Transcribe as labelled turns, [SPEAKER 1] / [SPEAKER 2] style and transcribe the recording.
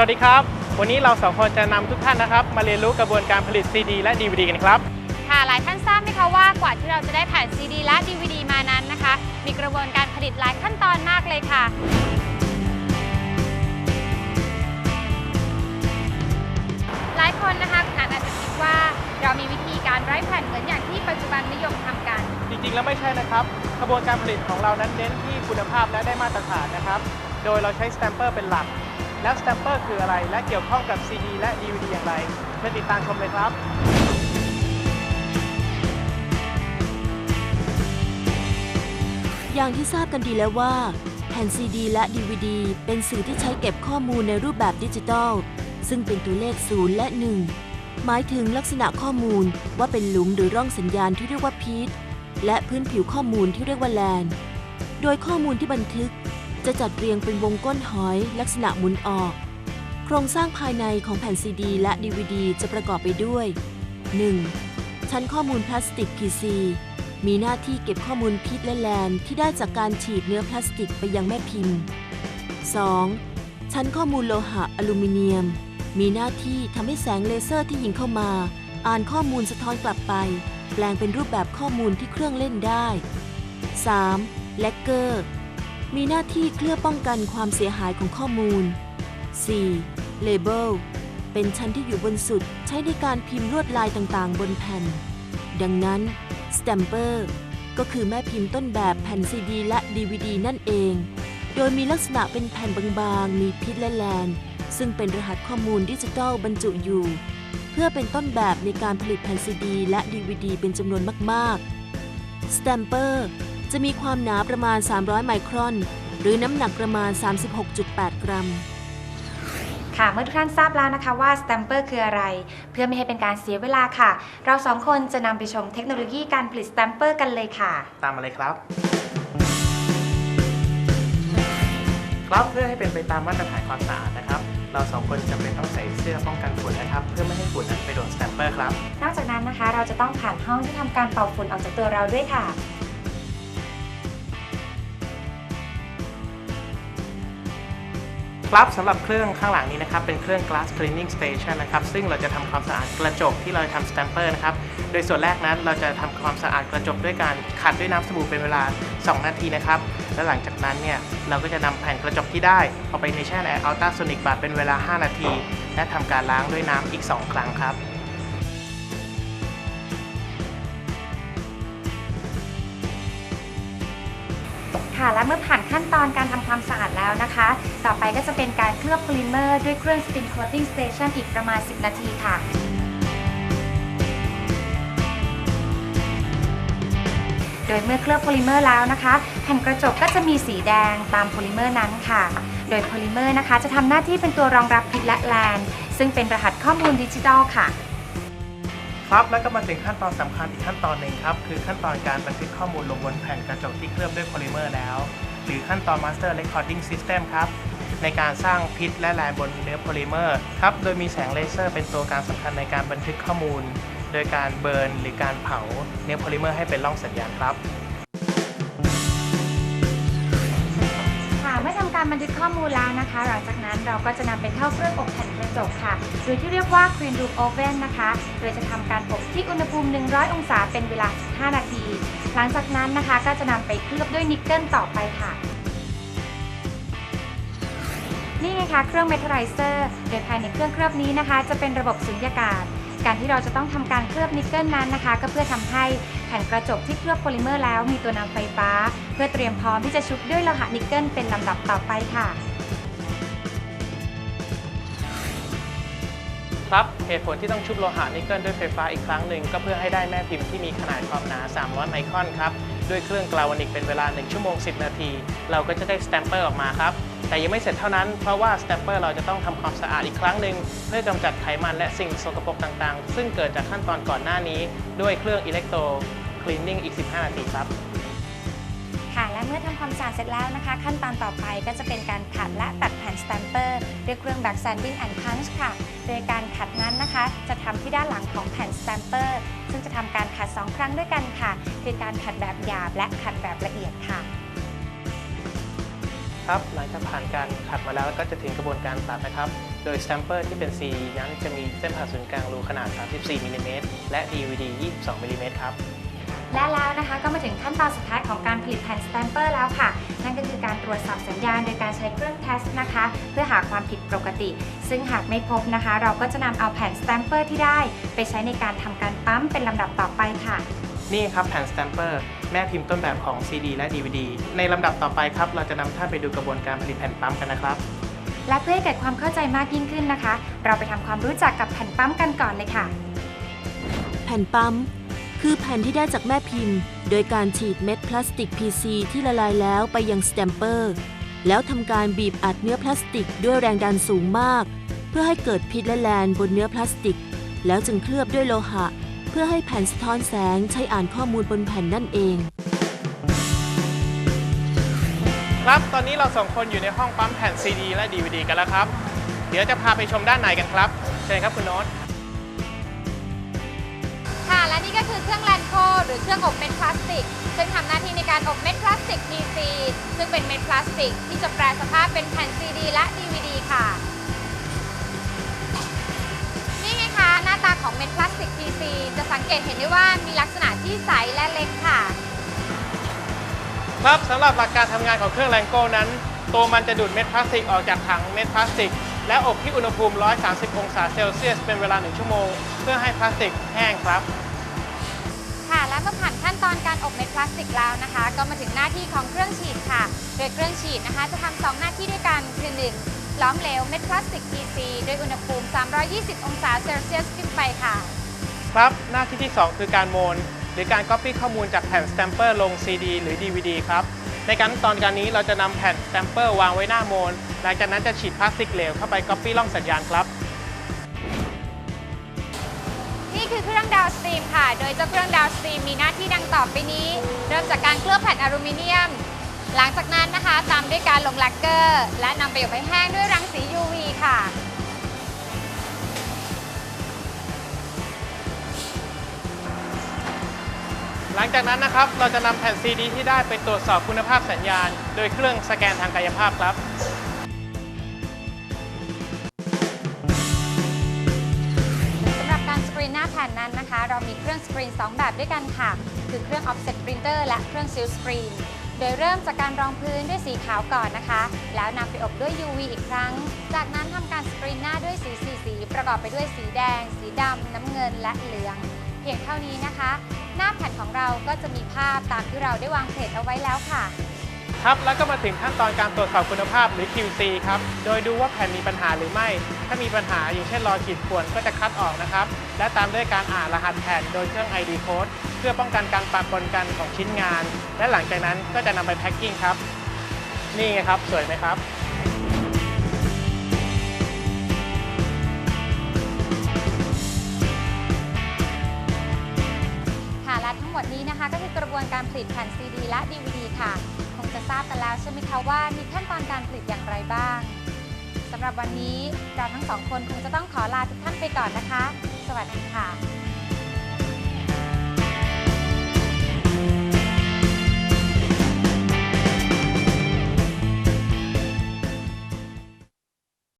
[SPEAKER 1] วัสดีครับ วันนี้เราสองคนจะนำทุกท่านนะครับ มาเรียนรู้กระบวนการผลิต CD และ DVD กันครับ
[SPEAKER 2] ค่ะหลายท่านทราบไหมคะว่ากว่าที่เราจะได้แผ่น CD และ DVD มานั้นนะคะ มีกระบวนการผลิตหลายขั้นตอนมากเลยค่ะ หลายคนนะคะอาจจะคิดว่าเรามีวิธีการไร้แผ่นเหมือนอย่างที่ปัจจุบันนิยมทำกัน
[SPEAKER 1] จริงๆแล้วไม่ใช่นะครับกระบวนการผลิตของเรานั้นเน้นที่คุณภาพและได้มาตรฐานนะครับ โดยเราใช้สแตมเปอร์เป็นหลัก แล้วสแตมเปอร์คืออะไร และเกี่ยวข้องกับ CD และ DVD อย่างไรเชิญติดตามชมเลยครับ
[SPEAKER 3] อย่างที่ทราบกันดีแล้วว่า แผ่นซีดีและ DVD เป็นสื่อที่ใช้เก็บข้อมูลในรูปแบบดิจิทัล ซึ่งเป็นตัวเลข 0 และ 1 หมายถึงลักษณะข้อมูลว่าเป็นหลุมหรือร่องสัญญาณที่เรียกว่าพีทและพื้นผิวข้อมูลที่เรียกว่าแลน โดยข้อมูลที่บันทึก จะจัดเรียงเป็นวงก้นหอยลักษณะหมุนออก โครงสร้างภายในของแผ่นซีดีและ DVD จะประกอบไปด้วย 1. ชั้นข้อมูลพลาสติก PC มีหน้าที่เก็บข้อมูลพิษและแลนที่ได้จากการฉีดเนื้อพลาสติกไปยังแม่พิมพ์ 2. ชั้นข้อมูลโลหะอลูมิเนียม มีหน้าที่ทำให้แสงเลเซอร์ที่ยิงเข้ามา อ่านข้อมูลสะท้อนกลับไป แปลงเป็นรูปแบบข้อมูลที่เครื่องเล่นได้ 3. แลกเกอร์ มีหน้าที่เคลือบป้องกันความเสียหายของข้อมูล 4. เลเบลเป็นชั้นที่อยู่บนสุดใช้ในการพิมพ์ลวดลายต่างๆ บนแผ่น ดังนั้นส t ตมเปอร์ก็คือแม่พิมพ์ต้นแบบแผ่นซีดีและ DVD นั่นเอง โดยมีลักษณะเป็นแผ่นบางๆ มีพิษและแลน ซึ่งเป็นรหัสข้อมูลดิจิทัลบรรจุอยู่ เพื่อเป็นต้นแบบในการผลิตแผ่นซีดีและ DVD เป็นจำนวนมากๆส t ตมเปอร์ จะมีความหนาประมาณ 300 ไมครอน หรือน้ำหนักประมาณ 36.8 กรัม
[SPEAKER 2] ค่ะ เมื่อทุกท่านทราบแล้วนะคะว่าสแตมเปอร์คืออะไร เพื่อไม่ให้เป็นการเสียเวลาค่ะ เราสองคนจะนำไปชมเทคโนโลยีการผลิตสแตมเปอร์กันเลยค่ะ
[SPEAKER 1] ตามมาเลยครับ ครับเพื่อให้เป็นไปตามมาตรฐานความสะอาดนะครับ เราสองคนจำเป็นต้องใส่เสื้อป้องกันฝุ่นนะครับ เพื่อไม่ให้ฝุ่นนั้นไปโดนสแตมเปอร์ครับ
[SPEAKER 2] นอกจากนั้นนะคะ เราจะต้องผ่านห้องที่ทำการเป่าฝุ่นออกจากตัวเราด้วยค่ะ
[SPEAKER 1] กรับสำหรับเครื่องข้างหลังนี้นะครับเป็นเครื่อง glass cleaning station นะครับซึ่งเราจะทำความสะอาดกระจกที่เราทำสแตมเปอร์นะครับโดยส่วนแรกนั้นเราจะทำความสะอาดกระจกด้วยการขัดด้วยน้ำสบู่เป็นเวลา 2 นาทีนะครับและหลังจากนั้นเนี่ยเราก็จะนำแผ่นกระจกที่ได้ เอาไปในแช่ในอัลตราโซนิกบาดเป็นเวลา 5 นาที และทำการล้างด้วยน้ำอีก 2 ครั้งครับ
[SPEAKER 2] ค่ะ และเมื่อผ่านขั้นตอนการทำความสะอาดแล้วนะคะ ต่อไปก็จะเป็นการเคลือบโพลิเมอร์ด้วยเครื่อง Spin Coating Station อีกประมาณ 10 นาทีค่ะโดยเมื่อเคลือบโพลิเมอร์แล้วนะคะ แผ่นกระจกก็จะมีสีแดงตามโพลิเมอร์นั้นค่ะ โดยโพลิเมอร์นะคะจะทำหน้าที่เป็นตัวรองรับพิษและแลนซึ่งเป็นรหัสข้อมูลดิจิทัลค่ะ
[SPEAKER 1] ครับแล้วก็มาถึงขั้นตอนสำคัญอีกขั้นตอนหนึ่งครับ คือขั้นตอนการบันทึกข้อมูลลงบนแผ่นกระจกที่เคลือบด้วยโพลิเมอร์แล้ว หรือขั้นตอน Master Recording System ครับ ในการสร้างพิษและลายบนเนื้อโพลิเมอร์ครับ โดยมีแสงเลเซอร์เป็นตัวการสำคัญในการบันทึกข้อมูล โดยการเบิร์นหรือการเผาเนื้อโพลิเมอร์ให้เป็นร่องสัญญาณครับ
[SPEAKER 2] บันทึกข้อมูลแล้วนะคะ หลังจากนั้นเราก็จะนำไปเข้าเครื่องอบแผ่นกระจกค่ะ หรือที่เรียกว่า Clean Room Oven นะคะ โดยจะทำการอบที่อุณหภูมิ 100 องศาเป็นเวลา15นาที หลังจากนั้นนะคะก็จะนำไปเคลือบด้วยนิกเกิลต่อไปค่ะนี่ไงคะเครื่องเมทัลไ i เซอร์โดยภายในเครื่องเคลือบนี้นะคะ จะเป็นระบบสุญญากาศ การที่เราจะต้องทำการเคลือบนิกเกิลนั้นนะคะ ก็เพื่อทำให้ ผ่นกระจกที่เคลือบโพลิเมอร์แล้วมีตัวนำไฟฟ้า เพื่อเตรียมพร้อมที่จะชุบด้วยโลหะนิกเกิลเป็นลำดับต่อไปค่ะ
[SPEAKER 1] ครับเหตุผลที่ต้องชุบโลหะนิกเกิลด้วยไฟฟ้าอีกครั้งหนึ่งก็เพื่อให้ได้แม่พิมพ์ที่มีขนาดความหนา 300 ไมครอนครับ ด้วยเครื่องกลาวานิกเป็นเวลา 1 ชั่วโมง 10 นาที เราก็จะได้สแตมเปอร์ออกมาครับ แต่ยังไม่เสร็จเท่านั้น เพราะว่าสแตมเปอร์เราจะต้องทำความสะอาดอีกครั้งหนึ่งเพื่อกำจัดไขมันและสิ่งสกปรกต่างๆ ซึ่งเกิดจากขั้นตอนก่อนหน้านี้ ด้วยเครื่องอิเล็กโทรคลีนนิ่งอีก 15 นาทีครับ
[SPEAKER 2] ค่ะและเมื่อทำความสะอาดเสร็จแล้วนะคะ ขั้นตอนต่อไปก็จะเป็นการขัดและตัดแผ่นสแตมเปอร์ด้วยเครื่องแบ็กแซนดิ้งแอนด์พันช์ค่ะ โดยการขัดนั้นนะคะ จะทำที่ด้านหลังของแผ่นสแตมเปอร์ ซึ่งจะทำการขัด 2 ครั้งด้วยกันค่ะ คือการขัดแบบหยาบและขัดแบบละเอียดค่ะ
[SPEAKER 1] ครับหลังจากผ่านการขัดมาแล้วก็จะถึงกระบวนการตัดนะครับ โดยสแตมเปอร์ที่เป็น C นั้นจะมีเส้นผ่าศูนย์กลางรูขนาด 34มิลลิเมตรและ DVD 22มิลลิเมตรครับ
[SPEAKER 4] และแล้วนะคะก็มาถึงขั้นตอนสุดท้ายของการผลิตแผ่นสแตมเปอร์แล้วค่ะ นั่นก็คือการตรวจสอบสัญญาณโดยการใช้เครื่องเทสนะคะ เพื่อหาความผิดปกติ ซึ่งหากไม่พบนะคะ เราก็จะนำเอาแผ่นสแตมเปอร์ที่ได้ ไปใช้ในการทำการปั๊มเป็นลำดับต่อไปค่ะ
[SPEAKER 1] นี่ครับแผ่นสแตมเปอร์แม่พิมพ์ต้นแบบของ CD และ DVD ในลำดับต่อไปครับ เราจะนำท่านไปดูกระบวนการผลิตแผ่นปั๊มกันนะครับ
[SPEAKER 4] และเพื่อให้เกิดความเข้าใจมากยิ่งขึ้นนะคะ เราไปทำความรู้จักกับแผ่นปั๊มกันก่อนเลยค่ะ
[SPEAKER 3] แผ่นปั๊ม คือแผ่นที่ได้จากแม่พิมพ์ โดยการฉีดเม็ดพลาสติก PC ที่ละลายแล้วไปยังสแตมเปอร์ แล้วทำการบีบอัดเนื้อพลาสติกด้วยแรงดันสูงมาก เพื่อให้เกิดพิษและแลนบนเนื้อพลาสติก แล้วจึงเคลือบด้วยโลหะ เพื่อให้แผ่นสะท้อนแสงใช้อ่านข้อมูลบนแผ่นนั่นเอง
[SPEAKER 1] ครับตอนนี้เราสองคนอยู่ในห้องปั๊มแผ่น CD และ DVD กันแล้วครับ เดี๋ยวจะพาไปชมด้านในกันครับเชิญครับคุณโน้ต
[SPEAKER 2] นี่ก็คือเครื่องแลนโคหรือเครื่องอบเม็ดพลาสติก ซึ่งทำหน้าที่ในการอบเม็ดพลาสติก PC ซึ่งเป็นเม็ดพลาสติก ที่จะแปลสภาพเป็นแผ่น CD และ DVD ค่ะ นี่ไงคะหน้าตาของเม็ดพลาสติก PC จะสังเกตเห็นได้ว่ามีลักษณะที่ใสและเล็กค่ะ
[SPEAKER 1] ครับสำหรับหลักการทำงานของเครื่องแรงโก้นั้น ตัวมันจะดูดเม็ดพลาสติกออกจากถังเม็ดพลาสติกและอบที่อุณหภูมิ 130 องศาเซลเซียส เป็นเวลา 1 ชั่วโมง เพื่อให้พลาสติกแห้งครับ
[SPEAKER 2] เมื่อผ่านขั้นตอนการอบเม็ดพลาสติกแล้วนะคะ ก็มาถึงหน้าที่ของเครื่องฉีดค่ะ โดยเครื่องฉีดนะคะ จะทำสองหน้าที่ด้วยกันคือหนึ่งล้อมเหลวเม็ดพลาสติก PC ด้วยอุณหภูมิ 320 องศาเซลเซียสขึ้นไปค่ะ
[SPEAKER 1] ครับหน้าที่ที่ 2 คือการโมนหรือการ Copy ข้อมูลจากแผ่นสแตมเปอร์ลง CD หรือ DVD ครับในการตอนการนี้เราจะนำแผ่นสแตมเปอร์วางไว้หน้าโมนหลังจากนั้นจะฉีดพลาสติกเหลวเข้าไป Copy ล่องสัญญาณครับ
[SPEAKER 2] คือเครื่องดาวสตรีมค่ะ โดยเจ้าเครื่องดาวสตรีมมีหน้าที่ดังต่อไปนี้ เริ่มจากการเคลือบแผ่นอลูมิเนียม หลังจากนั้นนะคะตามด้วยการลงแลกเกอร์ และนำไปอบให้แห้งด้วยรังสี UV ค่ะ
[SPEAKER 1] หลังจากนั้นนะครับ เราจะนำแผ่น CD ที่ได้ไปตรวจสอบคุณภาพสัญญาณ โดยเครื่องสแกนทางกายภาพครับ
[SPEAKER 2] มีเครื่องสกรีน 2 แบบด้วยกันค่ะ คือเครื่อง offset printer และเครื่อง seal screen โดยเริ่มจากการรองพื้นด้วยสีขาวก่อนนะคะ แล้วนำไปอบด้วย UV อีกครั้ง จากนั้นทำการสกรีนหน้าด้วยสีสีสีประกอบไปด้วยสีแดง สีดำ น้ำเงิน และเหลือง เพียงเท่านี้นะคะ หน้าแผ่นของเราก็จะมีภาพตามที่เราได้วางเพจเอาไว้แล้วค่ะ
[SPEAKER 1] ครับแล้วก็มาถึงขั้นตอนการตรวจสอบคุณภาพหรือ QC ครับ โดยดูว่าแผ่นมีปัญหาหรือไม่ ถ้ามีปัญหาอย่างเช่นรอยขีดข่วนก็จะคัดออกนะครับ และตามด้วยการอ่านรหัสแผ่นโดยเครื่อง ID code เพื่อป้องกันการปะปนกันของชิ้นงาน และหลังจากนั้นก็จะนำไปแพ็คกิ้งครับ นี่ไงครับสวยไหมครับ
[SPEAKER 2] ค่ะและทั้งหมดนี้นะคะก็คือกระบวนการผลิตแผ่น CD และ DVD ค่ะ ทราบกันแล้วใช่ไหมคะว่ามีขั้นตอนการผลิตอย่างไรบ้างสำหรับวันนี้เราทั้งสองคนคงจะต้องขอลาทุกท่านไปก่อนนะคะ สวัสดีค่ะ